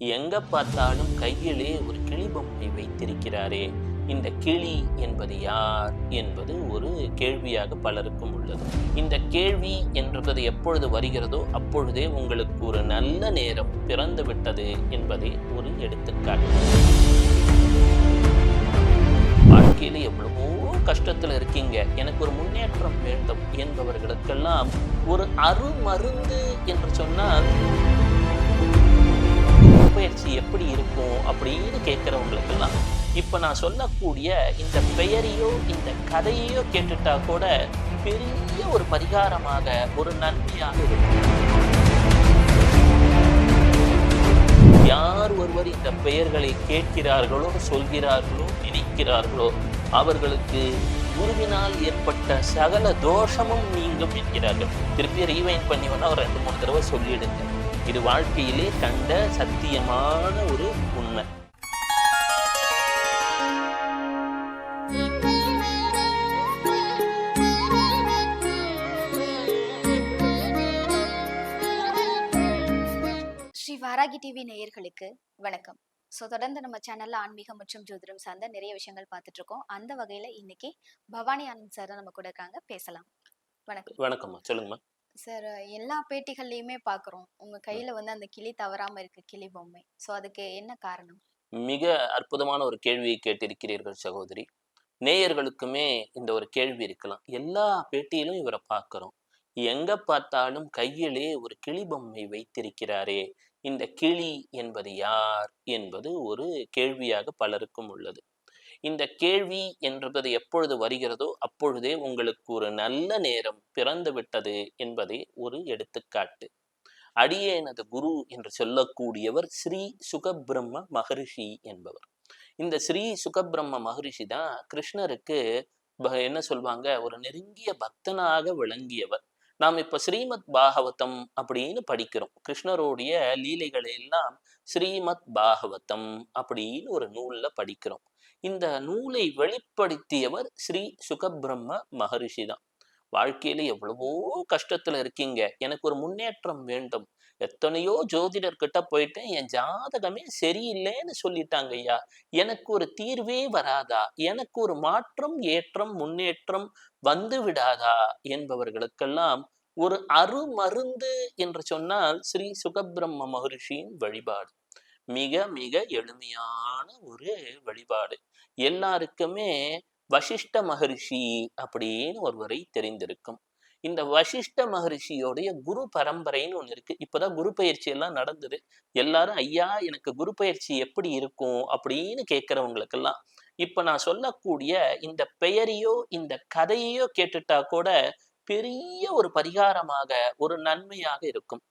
எங்க பார்த்தாலும் கையிலே ஒரு கிளி பொம்மை வைத்திருக்கிறாரே? இந்த கிளி என்பது யார் என்பது ஒரு கேள்வியாக பலருக்கும் உள்ளது. இந்த கேள்வி என்றது எப்பொழுது வருகிறதோ அப்பொழுதே உங்களுக்கு ஒரு நல்ல நேரம் பிறந்து விட்டது என்பதே ஒரு எடுத்துக்காட்டு. வாழ்க்கையில எவ்வளவோ கஷ்டத்துல இருக்கீங்க. எனக்கு ஒரு முன்னேற்றம் வேண்டும் என்பவர்களுக்கெல்லாம் ஒரு அருமருந்து என்று சொன்னால் பயிற்சி எப்படி இருக்கும் அப்படின்னு கேட்குறவங்களுக்கெல்லாம் இப்போ நான் சொல்லக்கூடிய இந்த பெயரையோ இந்த கதையையோ கேட்டுட்டா கூட பெரிய ஒரு பரிகாரமாக ஒரு நன்மையாக இருக்கும். யார் ஒருவர் இந்த பெயர்களை கேட்கிறார்களோ சொல்கிறார்களோ நினைக்கிறார்களோ அவர்களுக்கு குருவினால் ஏற்பட்ட சகல தோஷமும் நீங்கும் என்கிறார்கள். திருப்பி ரீவைன் பண்ணி வேணா ஒரு ரெண்டு மூணு தடவை சொல்லிடுங்க. இது வாழ்க்கையிலே கண்ட சத்தியமான ஒரு உண்மை. ஸ்ரீ வாராகி டிவி நேயர்களுக்கு வணக்கம். ஸோ தொடர்ந்து நம்ம சேனல்ல ஆன்மீகம் மற்றும் ஜோதிடம் சார்ந்த நிறைய விஷயங்கள் பார்த்துட்டு இருக்கோம். அந்த வகையில இன்னைக்கு பவானி ஆனந்த் சார் நம்ம கூட இருக்காங்க. பேசலாம். வணக்கம். வணக்கம்மா. சொல்லுங்கம்மா. சார் எல்லா பேட்டிகள்லையுமே பார்க்குறோம் உங்க கையில வந்து அந்த கிளி தவறாம இருக்கு கிளி பொம்மை. ஸோ அதுக்கு என்ன காரணம்? மிக அற்புதமான ஒரு கேள்வியை கேட்டிருக்கிறீர்கள் சகோதரி. நேயர்களுக்குமே இந்த ஒரு கேள்வி இருக்கலாம். எல்லா பேட்டியிலும் இவரை பார்க்கிறோம் எங்க பார்த்தாலும் கையிலே ஒரு கிளி பொம்மை வைத்திருக்கிறாரே இந்த கிளி என்பது யார் என்பது ஒரு கேள்வியாக பலருக்கும் உள்ளது. இந்த கேள்வி என்பது எப்பொழுது வருகிறதோ அப்பொழுதே உங்களுக்கு ஒரு நல்ல நேரம் பிறந்து விட்டது என்பதே ஒரு எடுத்துக்காட்டு. அடியேனது குரு என்று சொல்லக்கூடியவர் ஸ்ரீ சுகபிரம்ம மகரிஷி என்பவர். இந்த ஸ்ரீ சுகபிரம்ம மகரிஷி தான் கிருஷ்ணருக்கு என்ன சொல்வாங்க ஒரு நெருங்கிய பக்தனாக விளங்கியவர். நாம் இப்ப ஸ்ரீமத் பாகவதம் அப்படின்னு படிக்கிறோம். கிருஷ்ணருடைய லீலைகளை எல்லாம் ஸ்ரீமத் பாகவதம் அப்படின்னு ஒரு நூல்ல படிக்கிறோம். இந்த நூலை வெளிப்படுத்தியவர் ஸ்ரீ சுகபிரம்ம மகரிஷி தான் வாழ்க்கையில எவ்வளவோ கஷ்டத்துல இருக்கீங்க. எனக்கு ஒரு முன்னேற்றம் வேண்டும். எத்தனையோ ஜோதிடர்கிட்ட போயிட்டேன். என் ஜாதகமே சரியில்லைன்னு சொல்லிட்டாங்க ஐயா. எனக்கு ஒரு தீர்வே வராதா? எனக்கு ஒரு மாற்றம் ஏற்றம் முன்னேற்றம் வந்து விடாதா? என்பவர்களுக்கெல்லாம் ஒரு அருமருந்து என்று சொன்னால் ஸ்ரீ சுகபிரம்ம மகரிஷியின் வழிபாடு. மிக மிக எளிமையான ஒரு வழிபாடு. எல்லாருக்குமே வசிஷ்ட மகரிஷி அப்படின்னு ஒருவரை தெரிந்திருக்கும். இந்த வசிஷ்ட மகரிஷியோடைய குரு பரம்பரைன்னு ஒன்று இருக்கு. இப்பதான் குரு பயிற்சி எல்லாம் நடந்தது. எல்லாரும் ஐயா எனக்கு குரு பயிற்சி எப்படி இருக்கும்? அப்படின்னு கேட்குறவங்களுக்கெல்லாம் இப்ப நான் சொல்லக்கூடிய இந்த பெயரையோ இந்த கதையையோ கேட்டுட்டா கூட பெரிய ஒரு பரிகாரமாக ஒரு நன்மையாக இருக்கும்.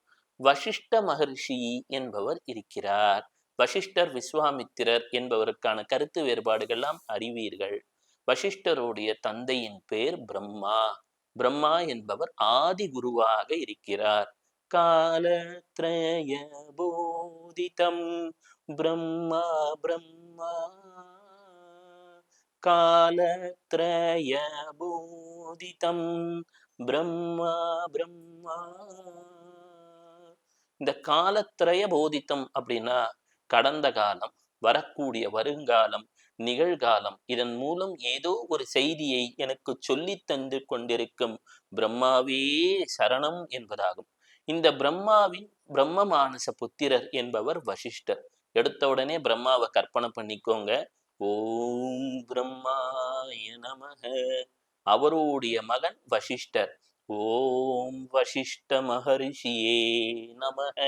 வசிஷ்ட மகரிஷி என்பவர் இருக்கிறார். வசிஷ்டர் விஸ்வாமித்திரர் என்பவருக்கான கருத்து வேறுபாடுகள்லாம் அறிவீர்கள். வசிஷ்டருடைய தந்தையின் பேர் பிரம்மா. பிரம்மா என்பவர் ஆதி குருவாக இருக்கிறார். காலத்ரய போதிதம் பிரம்மா பிரம்மா. காலத்ரய போதிதம் பிரம்மா பிரம்மா. இந்த காலத்திரைய போதித்தம் அப்படின்னா கடந்த காலம் வரக்கூடிய வருங்காலம் நிகழ்காலம் இதன் மூலம் ஏதோ ஒரு செய்தியை எனக்கு சொல்லி தந்து கொண்டிருக்கும் பிரம்மாவே சரணம் என்பதாகும். இந்த பிரம்மாவின் பிரம்ம மானச புத்திரர் என்பவர் வசிஷ்டர். எடுத்த உடனே பிரம்மாவை கற்பனை பண்ணிக்கோங்க. ஓம் பிரம்மாய நமக. அவருடைய மகன் வசிஷ்டர். ஓம் வசிஷ்ட மகரிஷியே நமக.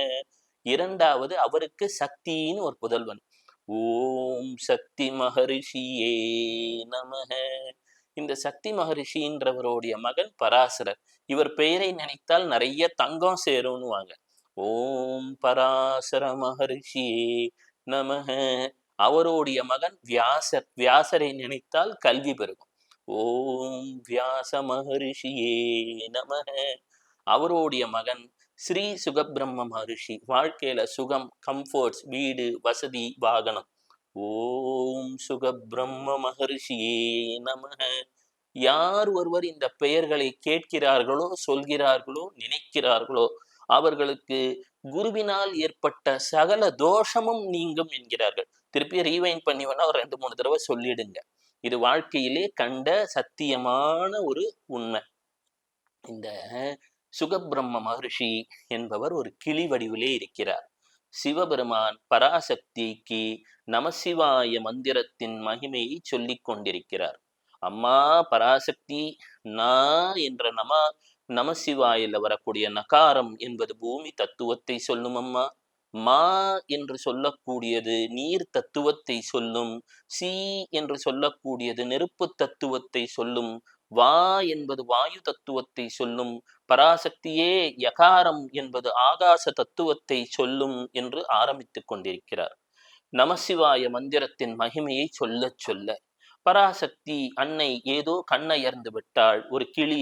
இரண்டாவது அவருக்கு சக்தின்னு ஒரு புதல்வன். ஓம் சக்தி மகரிஷியே நமக. இந்த சக்தி மகரிஷின்றவருடைய மகன் பராசரர். இவர் பெயரை நினைத்தால் நிறைய தங்கம் சேரும்னுவாங்க. ஓம் பராசர மகரிஷியே நமக. அவருடைய மகன் வியாசர். வியாசரை நினைத்தால் கல்வி பெருகும் ஓம் வியாச மகரிஷியே நம அவருடைய மகன் ஸ்ரீ சுகபிரம்ம மகரிஷி. வாழ்க்கையில சுகம் கம்ஃபர்ட்ஸ் வீடு வசதி வாகனம். ஓம் சுகபிரம்ம மகரிஷியே நம யார் ஒருவர் இந்த பெயர்களை கேட்கிறார்களோ சொல்கிறார்களோ நினைக்கிறார்களோ அவர்களுக்கு குருவினால் ஏற்பட்ட சகல தோஷமும் நீங்கும் என்கிறார்கள். திருப்பி ரீவைன் பண்ணி வேணா ஒரு ரெண்டு மூணு தடவை சொல்லிடுங்க. இது வாழ்க்கையிலே கண்ட சத்தியமான ஒரு உண்மை. இந்த சுகபிரம்ம மகர்ஷி என்பவர் ஒரு கிளி வடிவிலே இருக்கிறார். சிவபெருமான் பராசக்திக்கு நமசிவாய மந்திரத்தின் மகிமையை சொல்லிக் கொண்டிருக்கிறார். அம்மா பராசக்தி நா என்ற நம நமசிவாயில வரக்கூடிய நகாரம் என்பது பூமி தத்துவத்தை சொல்லும் அம்மா மா என்று சொல்லக்கூடியது நீர் தத்துவத்தை சொல்லும் சி என்று சொல்லக்கூடியது நெருப்பு தத்துவத்தை சொல்லும் வா என்பது வாயு தத்துவத்தை சொல்லும் பராசக்தியே யகாரம் என்பது ஆகாச தத்துவத்தை சொல்லும் என்று ஆரம்பித்துக் கொண்டிருக்கிறார். நமசிவாய மந்திரத்தின் மகிமையை சொல்லச் சொல்ல பராசக்தி அன்னை ஏதோ கண்ணயர்ந்து விட்டாள் ஒரு கிளி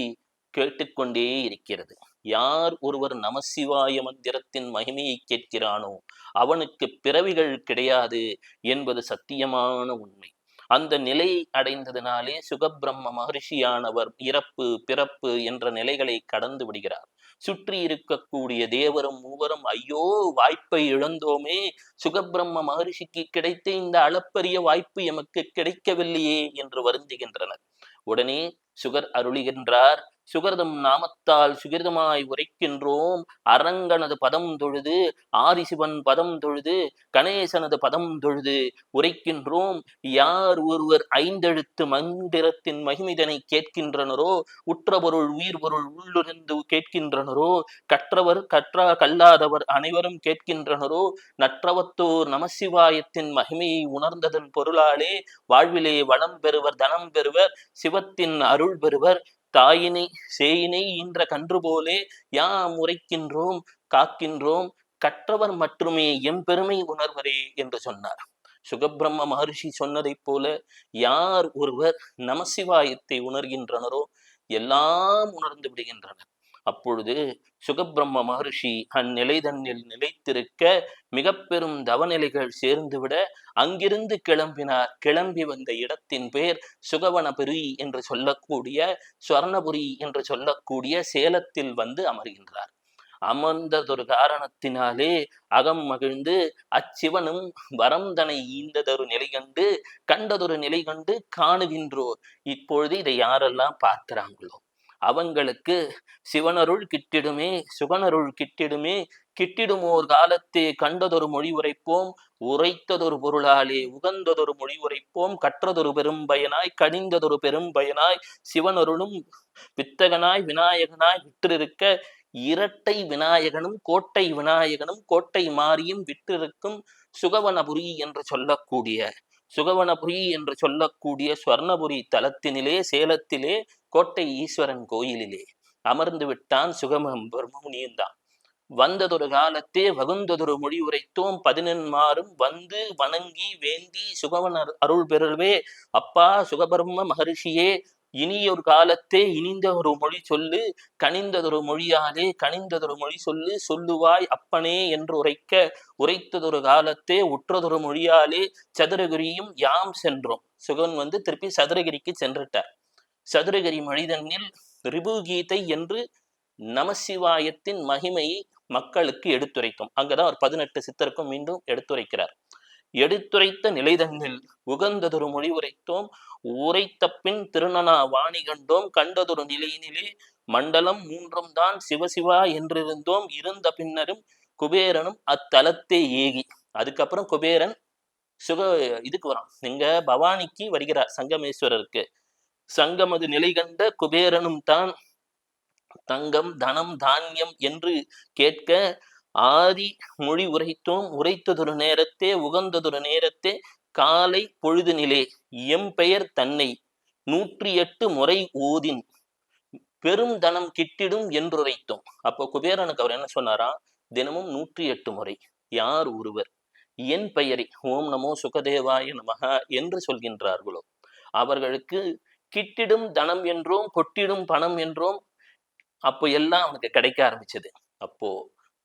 கேட்டுக்கொண்டே இருக்கிறது. யார் ஒருவர் நமசிவாய மந்திரத்தின் மகிமையை கேட்கிறானோ அவனுக்கு பிறவிகள் கிடையாது என்பது சத்தியமான உண்மை. அந்த நிலை அடைந்ததினாலே சுகபிரம்ம மகர்ஷியானவர் இறப்பு பிறப்பு என்ற நிலைகளை கடந்து விடுகிறார். சுற்றி இருக்கக்கூடிய தேவரும் மூவரும் ஐயோ வாய்ப்பை இழந்தோமே. சுகபிரம்ம மகர்ஷிக்கு கிடைத்த இந்த அளப்பரிய வாய்ப்பு எமக்கு கிடைக்கவில்லையே என்று வருந்துகின்றனர். உடனே சுகர் அருளிகின்றார். சுகர்தம் நாமத்தால் சுகிர்தமாய் உரைக்கின்றோம். அரங்கனது பதம் தொழுது ஆதிசிவன் பதம் தொழுது கணேசனது பதம் தொழுது உரைக்கின்றோம். யார் ஒருவர் ஐந்தெழுத்து மந்திரத்தின் மகிமிதனை கேட்கின்றனரோ உற்றபொருள் உயிர் பொருள் உள்ளிருந்து கேட்கின்றனரோ கற்றவர் கற்றா கல்லாதவர் அனைவரும் கேட்கின்றனரோ நற்றவத்தோர் நமசிவாயத்தின் மகிமையை உணர்ந்ததன் பொருளாலே வாழ்விலே வளம் பெறுவர் தனம் பெறுவர் சிவத்தின் அருள் பெறுவர் தாயினை சேயினை ஈன்ற கன்று போலே யா முறைக்கின்றோம் காக்கின்றோம் கற்றவர் மட்டுமே எம்பெருமை உணர்வரே என்று சொன்னார். சுகபிரம்ம மகர்ஷி சொன்னதைப் போல யார் ஒருவர் நமசிவாயத்தை உணர்கின்றனரோ எல்லாம் உணர்ந்து விடுகின்றனர். அப்பொழுது சுகபிரம்ம மகர்ஷி அந்நிலை தன்னில் நிலைத்திருக்க மிக பெரும் தவநிலைகள் சேர்ந்துவிட அங்கிருந்து கிளம்பினார். கிளம்பி வந்த இடத்தின் பெயர் சுகவனபுரி என்று சொல்லக்கூடிய சுவர்ணபுரி என்று சொல்லக்கூடிய சேலத்தில் வந்து அமர்கின்றார். அமர்ந்ததொரு காரணத்தினாலே அகம் மகிழ்ந்து அச்சிவனும் வரம் தனை ஈந்ததொரு நிலை கண்டு கண்டதொரு நிலை கண்டு காணுகின்றோர். இப்பொழுது இதை யாரெல்லாம் பார்க்கிறாங்களோ? அவங்களுக்கு சிவனருள் கிட்டிடுமே சுகனருள் கிட்டிடுமே கிட்டிடுமோர் காலத்தே கண்டதொரு மொழி உரைப்போம் உரைத்ததொரு பொருளாலே உகந்ததொரு மொழி உரைப்போம் கற்றதொரு பெரும் பயனாய் கனிந்ததொரு பெரும் பயனாய் சிவனருளும் வித்தகனாய் விநாயகனாய் விற்றிருக்க இரட்டை விநாயகனும் கோட்டை விநாயகனும் கோட்டை மாறியும் விற்றிருக்கும் சுகவனபுரி என்று சொல்லக்கூடிய சுகவனபுரி என்று சொல்லக்கூடிய ஸ்வர்ணபுரி தலத்தினிலே சேலத்திலே கோட்டை ஈஸ்வரன் கோயிலிலே. அமர்ந்து விட்டான் சுகமம் பிரம்மமுனியும் தான் வந்ததொரு காலத்தே வகுந்ததொரு மொழி உரைத்தோம். பதினெண்மாறும் வந்து வணங்கி வேண்டி சுகவன் அருள் பெறவே அப்பா சுகபர்ம மகரிஷியே இனியொரு காலத்தே இனிந்த ஒரு மொழி சொல்லு கனிந்ததொரு மொழியாலே கனிந்ததொரு மொழி சொல்லு சொல்லுவாய் அப்பனே என்று உரைக்க உரைத்ததொரு காலத்தே உற்றதொரு மொழியாலே சதுரகிரியும் யாம் சென்றோம். சுகன் வந்து திருப்பி சதுரகிரிக்கு சென்றுட்டார். சதுரகிரி மொழிதன்னில் ரிபுகீதை என்று நமசிவாயத்தின் மகிமையை மக்களுக்கு எடுத்துரைக்கும். அங்கதான் ஒரு பதினெட்டு சித்தருக்கும் மீண்டும் எடுத்துரைக்கிறார். எடுத்துரைத்த நிலைதன்னில் உகந்ததொரு மொழி உரைத்தோம். உரைத்த பின் திருநனா வாணி கண்டோம். கண்டதொரு நிலையினிலே மண்டலம் மூன்றும் தான் சிவசிவா என்றிருந்தோம். இருந்த பின்னரும் குபேரனும் அத்தலத்தை ஏகி. அதுக்கப்புறம் குபேரன் சுக இதுக்கு வரான். இங்க பவானிக்கு வருகிறார் சங்கமேஸ்வரருக்கு. சங்கமது நிலை கண்ட குபேரனும் தான் தங்கம் தனம் தானியம் என்று கேட்க ஆதி மொழி உரைத்தோம். உரைத்ததொரு நேரத்தே உகந்ததொரு நேரத்தே காலை பொழுதுநிலே. எம் பெயர் தன்னை. நூற்றி எட்டு முறை ஓதின். பெரும் தனம் கிட்டிடும் என்றுரைத்தோம். அப்போ குபேரனுக்கு அவர் என்ன சொன்னாரா? தினமும் நூற்றி எட்டு முறை. யார் ஒருவர்? என் பெயரை. ஓம் நமோ சுகதேவாய நமகா என்று சொல்கின்றார்களோ. அவர்களுக்கு கிட்டிடும் தனம் என்றோம் கொட்டிடும் பணம் என்றோம் அப்போ எல்லாம் அவனுக்கு கிடைக்க ஆரம்பிச்சது. அப்போ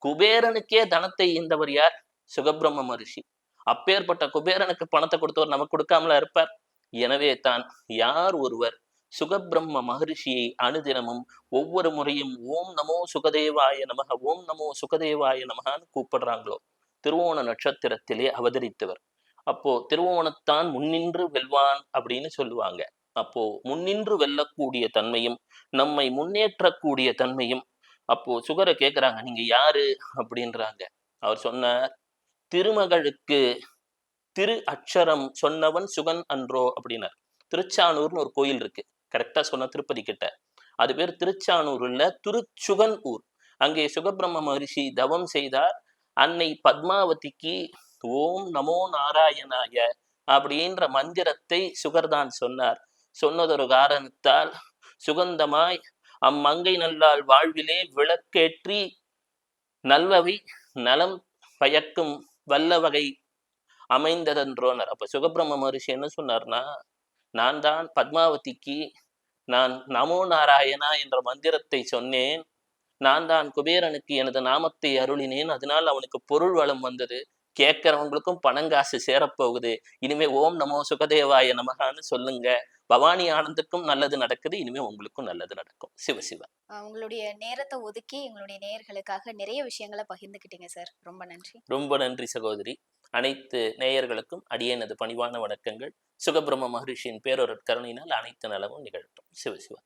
குபேரனுக்கே தனத்தை ஈந்தவர் யார்? சுகபிரம்ம மகரிஷி. அப்பேற்பட்ட குபேரனுக்கு பணத்தை கொடுத்தவர் நமக்கு கொடுக்காமலா இருப்பார்? எனவே தான் யார் ஒருவர் சுகபிரம்ம மகரிஷியை அனுதினமும் ஒவ்வொரு முறையும் ஓம் நமோ சுகதேவாய நமக ஓம் நமோ சுகதேவாய நமகான்னு கூப்பிடுறாங்களோ? திருவோண நட்சத்திரத்திலே அவதரித்தவர். அப்போ திருவோணத்தான் முன்னின்று வெல்வான் அப்படின்னு சொல்லுவாங்க. அப்போ முன்னின்று வெல்லக்கூடிய தன்மையும் நம்மை முன்னேற்றக்கூடிய தன்மையும் அப்போ சுகரை கேட்குறாங்க நீங்க யாரு? அப்படின்றாங்க. அவர் சொன்னார் திருமகளுக்கு திரு அக்ஷரம் சொன்னவன் சுகன் அன்றோ அப்படின்னார். திருச்சானூர்னு ஒரு கோயில் இருக்கு. கரெக்டா சொன்ன திருப்பதி கிட்ட. அது பேர் திருச்சானூர் இல்ல திருச்சுகன் ஊர். அங்கே சுகபிரம்ம மகரிஷி தவம் செய்தார். அன்னை பத்மாவதிக்கு ஓம் நமோ நாராயணாய அப்படின்ற மந்திரத்தை சுகர்தான் சொன்னார். சொன்னதொரு காரணத்தால் சுகந்தமாய் அம்மங்கை நல்லால் வாழ்விலே விளக்கேற்றி நல்வவை நலம் பயக்கும் வல்ல வகை அமைந்ததன்றோனர் அப்ப சுகபிரம்ம மகரிஷி என்ன சொன்னார்னா நான் தான் பத்மாவதிக்கு நான் நமோ நாராயணா என்ற மந்திரத்தை சொன்னேன். நான் தான் குபேரனுக்கு எனது நாமத்தை அருளினேன். அதனால் அவனுக்கு பொருள் வளம் வந்தது. கேட்கிறவங்களுக்கும் பணங்காசு சேரப்போகுது. இனிமே ஓம் நமோ சுகதேவாய நமகான்னு சொல்லுங்க. பவானி ஆனந்துக்கும் நல்லது நடக்குது இனிமே உங்களுக்கும் நல்லது நடக்கும். சிவசிவ அஹ் உங்களுடைய நேரத்தை ஒதுக்கி எங்களுடைய நேயர்களுக்காக நிறைய விஷயங்களை பகிர்ந்துக்கிட்டீங்க சார். ரொம்ப நன்றி. ரொம்ப நன்றி சகோதரி. அனைத்து நேயர்களுக்கும் அடியேனது பணிவான வணக்கங்கள். சுகபிரம்ம மகரிஷியின் பேரொரு கருணையினால் அனைத்து நலமும் நிகழட்டும். சிவசிவா